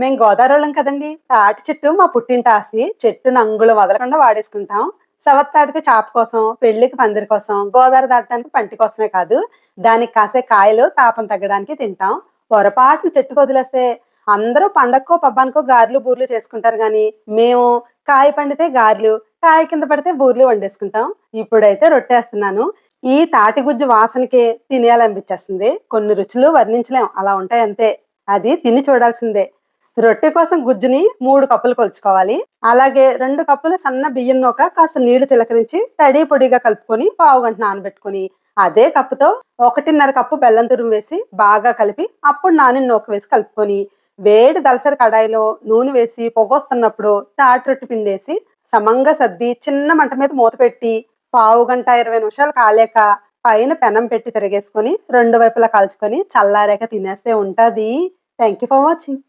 మేము గోదావరిలోం కదండి. తాటి చెట్టు మా పుట్టింటి ఆస్తి చెట్టును అంగుళం వదలకుండా వాడేసుకుంటాం. సవత్ తాటితే చాప కోసం పెళ్ళికి పందిరి కోసం గోదావరి దాటడానికి పంటి కోసమే కాదు. దానికి కాసే కాయలు తాపం తగ్గడానికి తింటాం. పొరపాటున చెట్టుకు వదిలేస్తే అందరూ పండక్కో పబ్బానికో గారెలు బూర్లు చేసుకుంటారు కానీ మేము కాయ పండితే గారెలు కాయ కింద పడితే బూర్లు వండేసుకుంటాం. ఇప్పుడైతే రొట్టేస్తున్నాను. ఈ తాటి గుజ్జు వాసనకి తినేయాలనిపించేస్తుంది. కొన్ని రుచులు వర్ణించలేం. అలా ఉంటాయి అంతే అది తిని చూడాల్సిందే. రొట్టె కోసం గుజ్జుని మూడు కప్పులు కొలుచుకోవాలి. అలాగే రెండు కప్పులు సన్న బియ్యం నూక కాస్త నీళ్ళు చిలకరించి తడి పొడిగా కలుపుకొని పావు గంట నానబెట్టుకొని అదే కప్పుతో ఒకటిన్నర కప్పు బెల్లం తురుము వేసి బాగా కలిపి అప్పుడు నాని నూక వేసి కలుపుకొని వేడి దలసరి కడాయిలో నూనె వేసి పొగొస్తున్నప్పుడు తాటి రొట్టె పిండేసి సమంగా సర్ది చిన్న మంట మీద మూత పెట్టి పావు గంట ఇరవై నిమిషాలు కాలేక పైన పెనం పెట్టి తిరిగేసుకొని రెండు వైపులా కాల్చుకొని చల్లారాక తినేస్తే ఉంటుంది. Thank you for watching